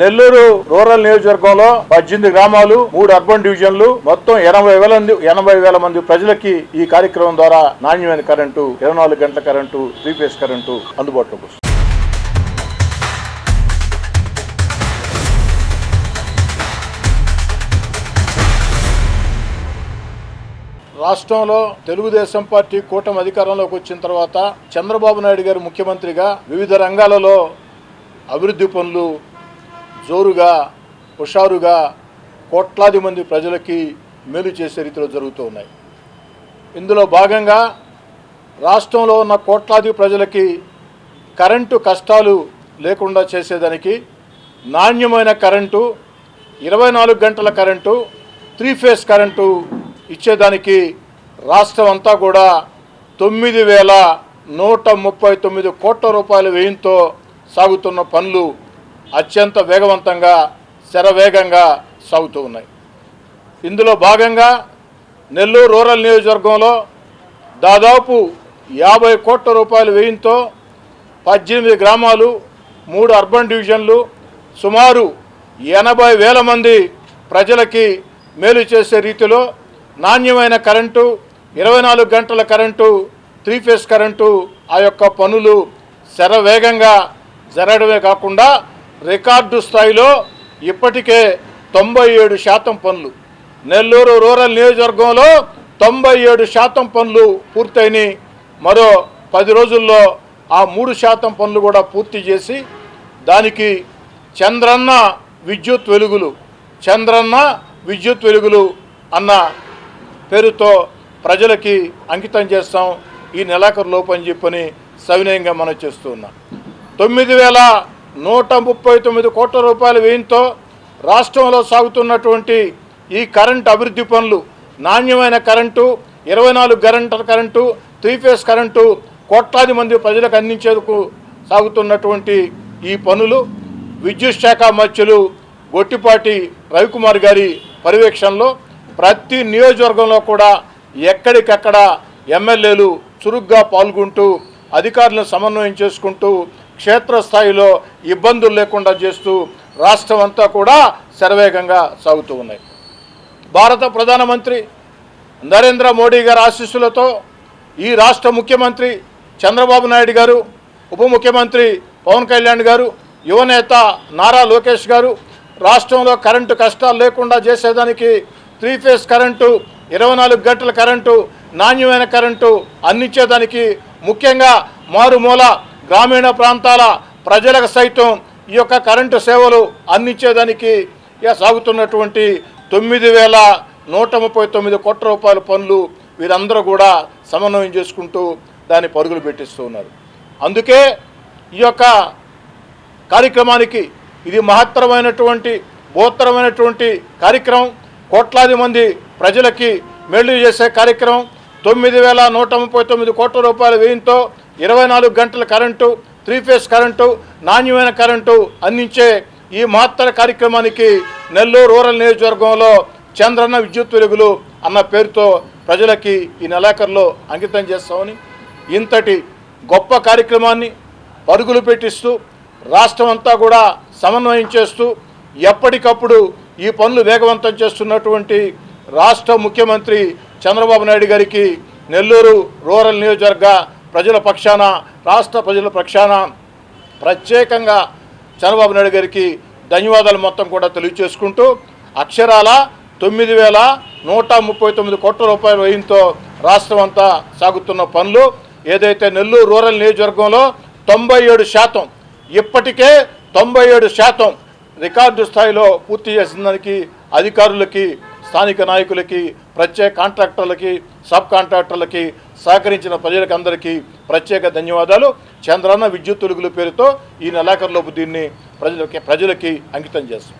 Nellore rural నియోజకవర్గంలో పద్దెనిమిది గ్రామాలు మూడు అర్బన్ డివిజన్లు మొత్తం ఎనభై వేల ఎనభై వేల మంది ప్రజలకి ఈ కార్యక్రమం ద్వారా నాణ్యమైన కరెంటు ఇరవై నాలుగు గంటల కరెంటు త్రీ ఫేస్ కరెంటు అందుబాటులోకి వస్తుంది. రాష్ట్రంలో తెలుగుదేశం పార్టీ కూటమి అధికారంలోకి వచ్చిన తర్వాత చంద్రబాబు నాయుడు గారు ముఖ్యమంత్రిగా వివిధ రంగాలలో అభివృద్ధి పనులు జోరుగా హుషారుగా కోట్లాది మంది ప్రజలకి మేలు చేసే రీతిలో జరుగుతూ ఉన్నాయి. ఇందులో భాగంగా రాష్ట్రంలో ఉన్న కోట్లాది ప్రజలకి కరెంటు కష్టాలు లేకుండా చేసేదానికి నాణ్యమైన కరెంటు ఇరవై నాలుగు గంటల కరెంటు త్రీ ఫేస్ కరెంటు ఇచ్చేదానికి రాష్ట్రం అంతా కూడా తొమ్మిది వేల నూట ముప్పై తొమ్మిది కోట్ల రూపాయల వ్యయంతో సాగుతున్న పనులు అత్యంత వేగవంతంగా శరవేగంగా సాగుతూ ఉన్నాయి. ఇందులో భాగంగా నెల్లూరు రూరల్ నియోజకవర్గంలో దాదాపు యాభై కోట్ల రూపాయల వ్యయంతో పద్దెనిమిది గ్రామాలు మూడు అర్బన్ డివిజన్లు సుమారు ఎనభై వేల మంది ప్రజలకి మేలు చేసే రీతిలో నాణ్యమైన కరెంటు ఇరవై నాలుగు గంటల కరెంటు త్రీ ఫేస్ కరెంటు ఆ యొక్క పనులు శరవేగంగా జరగడమే కాకుండా రికార్డు స్థాయిలో ఇప్పటికే తొంభై ఏడు శాతం పనులు. నెల్లూరు రూరల్ నియోజకవర్గంలో తొంభై ఏడు శాతం పనులు పూర్తయినాయి మరో పది రోజుల్లో ఆ మూడు శాతం పనులు కూడా పూర్తి చేసి దానికి చంద్రన్న విద్యుత్ వెలుగులు చంద్రన్న విద్యుత్ వెలుగులు అన్న పేరుతో ప్రజలకి అంకితం చేస్తాం. ఈ నెలాఖరు లోపు అని చెప్పని సవినయంగా మనం చేస్తూ ఉన్నాం. తొమ్మిది వేల నూట ముప్పై తొమ్మిది కోట్ల రూపాయల వ్యయంతో రాష్ట్రంలో సాగుతున్నటువంటి ఈ కరెంట్ అభివృద్ధి పనులు నాణ్యమైన కరెంటు ఇరవై నాలుగు గంటల కరెంటు త్రీ ఫేస్ కరెంటు కోట్లాది మంది ప్రజలకు అందించేందుకు సాగుతున్నటువంటి ఈ పనులు విద్యుత్ శాఖ మధ్యలు గొట్టిపాటి రవికుమార్ గారి పర్యవేక్షణలో ప్రతి నియోజకవర్గంలో కూడా ఎక్కడికక్కడ ఎమ్మెల్యేలు చురుగ్గా పాల్గొంటూ అధికారులను సమన్వయం చేసుకుంటూ క్షేత్రస్థాయిలో ఇబ్బందులు లేకుండా చేస్తూ రాష్ట్రం అంతా కూడా శరవేగంగా సాగుతూ ఉన్నాయి. భారత ప్రధానమంత్రి నరేంద్ర మోడీ గారి ఆశీస్సులతో ఈ రాష్ట్ర ముఖ్యమంత్రి చంద్రబాబు నాయుడు గారు ఉప ముఖ్యమంత్రి పవన్ కళ్యాణ్ గారు యువనేత నారా లోకేష్ గారు రాష్ట్రంలో కరెంటు కష్టాలు లేకుండా చేసేదానికి త్రీ ఫేస్ కరెంటు ఇరవై నాలుగు గంటల కరెంటు నాణ్యమైన కరెంటు అందించేదానికి ముఖ్యంగా మారుమూల గ్రామీణ ప్రాంతాల ప్రజలకు సైతం ఈ యొక్క కరెంటు సేవలు అందించేదానికి సాగుతున్నటువంటి తొమ్మిది వేల నూట ముప్పై తొమ్మిది కోట్ల రూపాయల పనులు వీరందరూ కూడా సమన్వయం చేసుకుంటూ దాన్ని పరుగులు పెట్టిస్తూ ఉన్నారు. అందుకే ఈ యొక్క కార్యక్రమానికి ఇది మహత్తరమైనటువంటి బోత్తరమైనటువంటి కార్యక్రమం. కోట్లాది మంది ప్రజలకి మేలు చేసే కార్యక్రమం. తొమ్మిది వేల నూట ముప్పై తొమ్మిది కోట్ల రూపాయల వ్యయంతో ఇరవై నాలుగు గంటల కరెంటు త్రీ ఫేస్ కరెంటు నాణ్యమైన కరెంటు అందించే ఈ మహత్తర కార్యక్రమానికి నెల్లూరు రూరల్ నియోజకవర్గంలో చంద్రన్న విద్యుత్ వెలుగులు అన్న పేరుతో ప్రజలకి ఈ నెలాఖరులో అంకితం చేస్తామని ఇంతటి గొప్ప కార్యక్రమాన్ని పరుగులు పెట్టిస్తూ రాష్ట్రం అంతా కూడా సమన్వయం చేస్తూ ఎప్పటికప్పుడు ఈ పనులు వేగవంతం చేస్తున్నటువంటి రాష్ట్ర ముఖ్యమంత్రి చంద్రబాబు నాయుడు గారికి నెల్లూరు రూరల్ నియోజకవర్గ ప్రజల పక్షాన రాష్ట్ర ప్రజల పక్షాన ప్రత్యేకంగా చంద్రబాబు నాయుడు గారికి ధన్యవాదాలు మొత్తం కూడా తెలియచేసుకుంటూ అక్షరాల తొమ్మిది వేల నూట ముప్పై తొమ్మిది కోట్ల రూపాయల వ్యయంతో రాష్ట్రం అంతా సాగుతున్న పనులు ఏదైతే నెల్లూరు రూరల్ నియోజకవర్గంలో తొంభై ఏడు శాతం ఇప్పటికే తొంభై ఏడు శాతం రికార్డు స్థాయిలో పూర్తి చేసిన దానికి అధికారులకి స్థానిక నాయకులకి ప్రత్యేక కాంట్రాక్టర్లకి సబ్ కాంట్రాక్టర్లకి సహకరించిన ప్రజలకు అందరికీ ప్రత్యేక ధన్యవాదాలు. చంద్రాన్న విద్యుత్ తొలుగుల పేరుతో ఈ నెలాఖరులోపు దీన్ని ప్రజలకి ప్రజలకి అంకితం చేస్తాం.